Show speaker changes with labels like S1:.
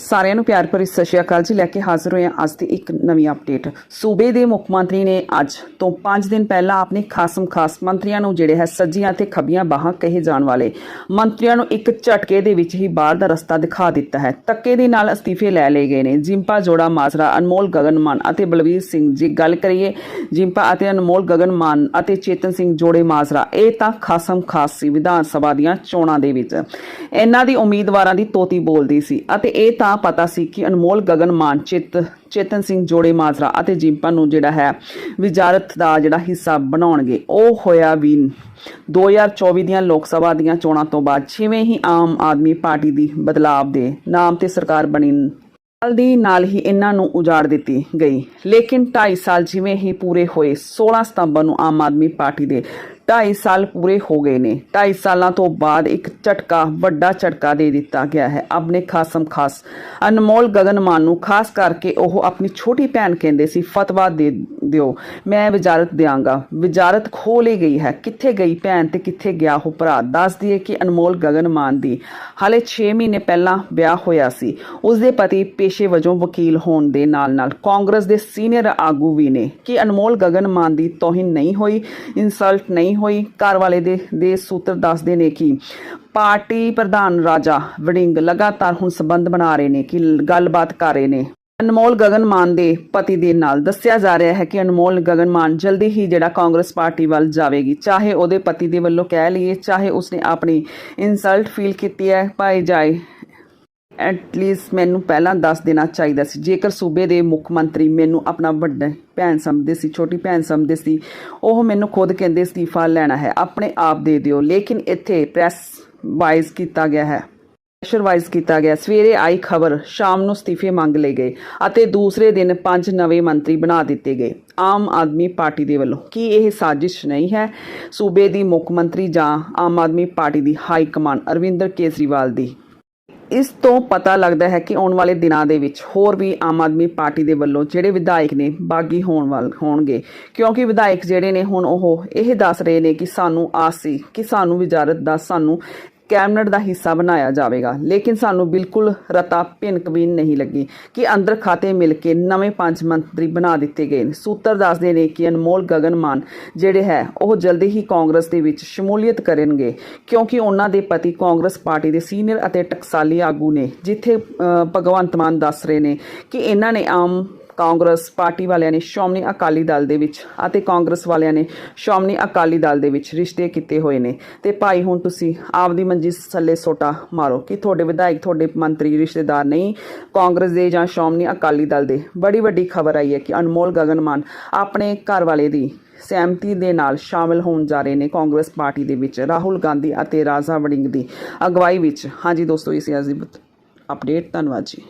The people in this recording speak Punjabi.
S1: ਸਾਰਿਆਂ ਨੂੰ ਪਿਆਰ ਭਰੀ ਸਤਿ ਸ਼੍ਰੀ ਅਕਾਲ ਜੀ। ਲੈ ਕੇ ਹਾਜ਼ਰ ਹੋਏ ਹਾਂ ਅੱਜ ਦੀ ਇੱਕ ਨਵੀਂ ਅਪਡੇਟ ਸੂਬੇ ਦੇ ਮੁੱਖ ਮੰਤਰੀ ਨੇ ਅੱਜ ਤੋਂ 5 ਦਿਨ ਪਹਿਲਾਂ ਆਪਣੇ ਖਾਸਮ ਖਾਸ ਮੰਤਰੀਆਂ ਨੂੰ ਜਿਹੜੇ ਹੈ ਸੱਜੀਆਂ ਤੇ ਖੱਬੀਆਂ ਬਾਹਾਂ ਕਹੇ ਜਾਣ ਵਾਲੇ ਮੰਤਰੀਆਂ ਨੂੰ ਇੱਕ ਝਟਕੇ ਦੇ ਵਿੱਚ ਹੀ ਬਾਹਰ ਦਾ ਰਸਤਾ ਦਿਖਾ ਦਿੱਤਾ ਹੈ। ਤੱਕੇ ਦੇ ਨਾਲ ਅਸਤੀਫੇ ਲੈ ਲਏ ਗਏ ਨੇ। ਜਿੰਪਾ, ਜੋੜਾ, ਮਾਜਰਾ, ਅਨਮੋਲ ਗਗਨ ਮਾਨ ਅਤੇ ਬਲਵੀਰ ਸਿੰਘ ਜੀ ਗੱਲ ਕਰੀਏ, ਜਿੰਪਾ ਅਤੇ ਅਨਮੋਲ ਗਗਨ ਮਾਨ ਅਤੇ ਚੇਤਨ ਸਿੰਘ, ਜੋੜੇ, ਮਾਜਰਾ, ਇਹ ਤਾਂ ਖਾਸਮ ਖਾਸ ਸੀ ਵਿਧਾਨ ਸਭਾ ਦੀਆਂ ਚੋਣਾਂ ਦੇ ਵਿੱਚ। ਇਹਨਾਂ ਦੀ ਉਮੀਦਵਾਰਾਂ ਦੀ ਤੋਤੀ ਬੋਲਦੀ ਸੀ ਅਤੇ ਇਹ ਤਾਂ ਪਤਾ ਸੀ ਕਿ ਅਨਮੋਲ ਗਗਨ ਮਾਨ ਚੇਤਨ ਸਿੰਘ ਜੋੜੇ ਮਾਜਰਾ ਅਤੇ ਜਿੰਪਾ ਨੂੰ ਜਿਹੜਾ ਹੈ ਵਿਜਾਰਤ ਦਾ ਜਿਹੜਾ ਹਿੱਸਾ ਬਣਾਉਣਗੇ। ਉਹ ਹੋਇਆ ਵੀ 2024 ਦੀਆਂ ਲੋਕ ਸਭਾ ਦੀਆਂ ਚੋਣਾਂ ਤੋਂ ਬਾਅਦ ਜਿਵੇਂ ਹੀ ਆਮ ਆਦਮੀ ਪਾਰਟੀ ਦੀ ਬਦਲਾਵ ਦੇ ਨਾਮ ਤੇ ਸਰਕਾਰ ਬਣੀ ਨਾਲ ਦੀ ਨਾਲ ਹੀ ਇਹਨਾਂ ਨੂੰ ਉਜਾੜ ਦਿੱਤੀ ਗਈ। ਲੇਕਿਨ 2.5 ਸਾਲ ਜਿਵੇਂ ਹੀ ਪੂਰੇ ਹੋਏ 16 ਸਤੰਬਰ ਨੂੰ ਆਮ ਆਦਮੀ ਪਾਰਟੀ ਦੇ 2.5 ਸਾਲ ਪੂਰੇ ਹੋ ਗਏ ਨੇ। 2.5 ਸਾਲਾਂ ਤੋਂ ਬਾਅਦ ਇੱਕ ਝਟਕਾ, ਵੱਡਾ ਝਟਕਾ ਦੇ ਦਿੱਤਾ ਗਿਆ ਹੈ। ਆਪਣੇ ਖਾਸਮ ਖਾਸ, ਅਨਮੋਲ ਗਗਨ ਮਾਨ ਨੂੰ ਖਾਸ ਕਰਕੇ ਉਹ ਆਪਣੀ ਛੋਟੀ ਭੈਣ ਕਹਿੰਦੇ ਸੀ, ਫਤਵਾ ਦੇ ਦਿਓ, ਮੈਂ ਵਜ਼ਾਰਤ ਦਿਆਂਗਾ। ਵਜ਼ਾਰਤ ਖੋ ਲਈ ਗਈ ਹੈ। ਕਿੱਥੇ ਗਈ ਭੈਣ ਤੇ ਕਿੱਥੇ ਗਿਆ ਉਹ ਭਰਾ? ਦੱਸ ਦਈਏ ਕਿ ਅਨਮੋਲ ਗਗਨ ਮਾਨ ਦੀ ਹਾਲੇ 6 ਮਹੀਨੇ ਪਹਿਲਾਂ ਵਿਆਹ ਹੋਇਆ ਸੀ। ਉਸ ਦੇ ਪਤੀ ਪੇਸ਼ੇ ਵਜੋਂ ਵਕੀਲ ਹੋਣ ਦੇ ਨਾਲ-ਨਾਲ ਕਾਂਗਰਸ ਦੇ ਸੀਨੀਅਰ ਆਗੂ ਵੀ ਨੇ। ਕਿ ਅਨਮੋਲ ਗਗਨ ਮਾਨ ਦੀ ਤੋਹਿਨ ਨਹੀਂ ਹੋਈ, ਇਨਸਲਟ ਨਹੀਂ ਹੋਈ। ਘਰ ਵਾਲੇ ਦੇ ਦੇ ਸੂਤਰ ਦੱਸਦੇ ਨੇ ਕਿ ਪਾਰਟੀ ਪ੍ਰਧਾਨ ਰਾਜਾ ਵੜਿੰਗ ਲਗਾਤਾਰ ਹੁਣ ਸਬੰਧ ਬਣਾ ਰਹੇ ਨੇ ਕਿ ਗੱਲਬਾਤ ਕਰ ਰਹੇ ਨੇ। ਅਨਮੋਲ ਗਗਨ ਮਾਨ ਦੇ ਪਤੀ ਦੇ ਨਾਲ ਦੱਸਿਆ ਜਾ ਰਿਹਾ ਹੈ ਕਿ ਅਨਮੋਲ ਗਗਨ ਮਾਨ ਜਲਦੀ ਹੀ ਜਿਹੜਾ ਕਾਂਗਰਸ ਪਾਰਟੀ ਵੱਲ ਜਾਵੇਗੀ। ਚਾਹੇ ਉਹਦੇ ਪਤੀ ਦੇ ਵੱਲੋਂ ਕਹਿ ਲਈਏ, ਚਾਹੇ ਉਸਨੇ ਆਪਣੀ ਇਨਸਲਟ ਫੀਲ ਕੀਤੀ ਹੈ, ਭਾਈ ਜਾਏ ਐਟਲੀਸਟ ਮੈਨੂੰ ਪਹਿਲਾਂ ਦੱਸ ਦੇਣਾ ਚਾਹੀਦਾ ਸੀ। ਜੇਕਰ ਸੂਬੇ ਦੇ ਮੁੱਖ ਮੰਤਰੀ ਮੈਨੂੰ ਆਪਣਾ ਵੱਡਾ ਭੈਣ ਸਮਝਦੇ ਸੀ, ਛੋਟੀ ਭੈਣ ਸਮਝਦੇ ਸੀ, ਉਹ ਮੈਨੂੰ ਖੁਦ ਕਹਿੰਦੇ ਅਸਤੀਫਾ ਲੈਣਾ ਹੈ। ਆਪਣੇ ਆਪ ਦੇ ਦਿਓ। ਲੇਕਿਨ ਇੱਥੇ ਪ੍ਰੈਸ ਵਾਈਜ਼ ਕੀਤਾ ਗਿਆ ਹੈ। ਪ੍ਰੈਸ਼ਰ ਵਾਈਜ਼ ਕੀਤਾ ਗਿਆ। ਸਵੇਰੇ ਆਈ ਖਬਰ, ਸ਼ਾਮ ਨੂੰ ਅਸਤੀਫੇ ਮੰਗ ਲਏ ਗਏ ਅਤੇ ਦੂਸਰੇ ਦਿਨ ਪੰਜ ਨਵੇਂ ਮੰਤਰੀ ਬਣਾ ਦਿੱਤੇ ਗਏ। ਆਮ ਆਦਮੀ ਪਾਰਟੀ ਦੇ ਵੱਲੋਂ। ਕੀ ਇਹ ਸਾਜ਼ਿਸ਼ ਨਹੀਂ ਹੈ ਸੂਬੇ ਦੀ ਮੁੱਖ ਮੰਤਰੀ ਜਾਂ ਆਮ ਆਦਮੀ ਪਾਰਟੀ ਦੀ ਹਾਈ ਕਮਾਂਡ ਅਰਵਿੰਦਰ ਕੇਜਰੀਵਾਲ ਦੀ? ਇਸ ਤੋਂ ਪਤਾ ਲੱਗਦਾ ਹੈ ਕਿ ਆਉਣ ਵਾਲੇ ਦਿਨਾਂ ਦੇ ਵਿੱਚ ਹੋਰ ਵੀ ਆਮ ਆਦਮੀ ਪਾਰਟੀ ਦੇ ਵੱਲੋਂ ਜਿਹੜੇ ਵਿਧਾਇਕ ਨੇ ਬਾਗੀ ਹੋਣ ਵਾਲ ਹੋਣਗੇ। ਕਿਉਂਕਿ ਵਿਧਾਇਕ ਜਿਹੜੇ ਨੇ ਹੁਣ ਉਹ ਇਹ ਦੱਸ ਰਹੇ ਨੇ ਕਿ ਸਾਨੂੰ ਆਸ ਸੀ ਕਿ ਸਾਨੂੰ ਵਿਜਾਰਤ ਦਾ ਸਾਨੂੰ ਕੈਬਨਿਟ ਦਾ ਹਿੱਸਾ ਬਣਾਇਆ ਜਾਵੇਗਾ। ਲੇਕਿਨ ਸਾਨੂੰ ਬਿਲਕੁਲ ਰਤਾ ਭਿੰਕ ਵੀ ਨਹੀਂ ਲੱਗੀ ਕਿ ਅੰਦਰ ਖਾਤੇ ਮਿਲ ਕੇ ਨਵੇਂ ਪੰਜ ਮੰਤਰੀ ਬਣਾ ਦਿੱਤੇ ਗਏ ਨੇ। ਸੂਤਰ ਦੱਸਦੇ ਨੇ ਕਿ ਅਨਮੋਲ ਗਗਨ ਮਾਨ ਜਿਹੜੇ ਹੈ, ਉਹ ਜਲਦੀ ਹੀ ਕਾਂਗਰਸ ਦੇ ਵਿੱਚ ਸ਼ਮੂਲੀਅਤ ਕਰਨਗੇ ਕਿਉਂਕਿ ਉਹਨਾਂ ਦੇ ਪਤੀ ਕਾਂਗਰਸ ਪਾਰਟੀ ਦੇ ਸੀਨੀਅਰ ਅਤੇ ਟਕਸਾਲੀ ਆਗੂ ਨੇ, ਜਿੱਥੇ ਭਗਵੰਤ ਮਾਨ ਦੱਸ ਰਹੇ ਨੇ ਕਿ ਇਹਨਾਂ ਨੇ ਆਮ ਕਾਂਗਰਸ ਪਾਰਟੀ ਵਾਲਿਆਂ ਨੇ ਸ਼੍ਰੋਮਣੀ ਅਕਾਲੀ ਦਲ ਦੇ ਵਿੱਚ ਅਤੇ ਕਾਂਗਰਸ ਵਾਲਿਆਂ ਨੇ ਸ਼੍ਰੋਮਣੀ ਅਕਾਲੀ ਦਲ ਦੇ ਵਿੱਚ ਰਿਸ਼ਤੇ ਕੀਤੇ ਹੋਏ ਨੇ। ਤੇ ਭਾਈ, ਹੁਣ ਤੁਸੀਂ ਆਪਦੀ ਮੰਜੀ ਥੱਲੇ ਸੋਟਾ ਮਾਰੋ ਕਿ ਤੁਹਾਡੇ ਵਿਧਾਇਕ, ਤੁਹਾਡੇ ਮੰਤਰੀ ਰਿਸ਼ਤੇਦਾਰ ਨਹੀਂ, ਕਾਂਗਰਸ ਦੇ ਜਾਂ ਸ਼੍ਰੋਮਣੀ ਅਕਾਲੀ ਦਲ ਦੇ। ਬੜੀ ਵੱਡੀ ਖਬਰ ਆਈ ਹੈ ਕਿ ਅਨਮੋਲ ਗਗਨਮਾਨ ਆਪਣੇ ਘਰ ਵਾਲੇ ਦੀ ਸਹਿਮਤੀ ਦੇ ਨਾਲ ਸ਼ਾਮਿਲ ਹੋਣ ਜਾ ਰਹੇ ਨੇ ਕਾਂਗਰਸ ਪਾਰਟੀ ਦੇ ਵਿੱਚ। ਰਾਹੁਲ ਗਾਂਧੀ ਅਤੇ ਰਾਜਾ ਵੜਿੰਗ ਦੀ ਅਗਵਾਈ ਵਿੱਚ। ਹਾਂਜੀ ਦੋਸਤੋ, ਇਸ ਅਜੀਬ ਅਪਡੇਟ। ਧੰਨਵਾਦ ਜੀ।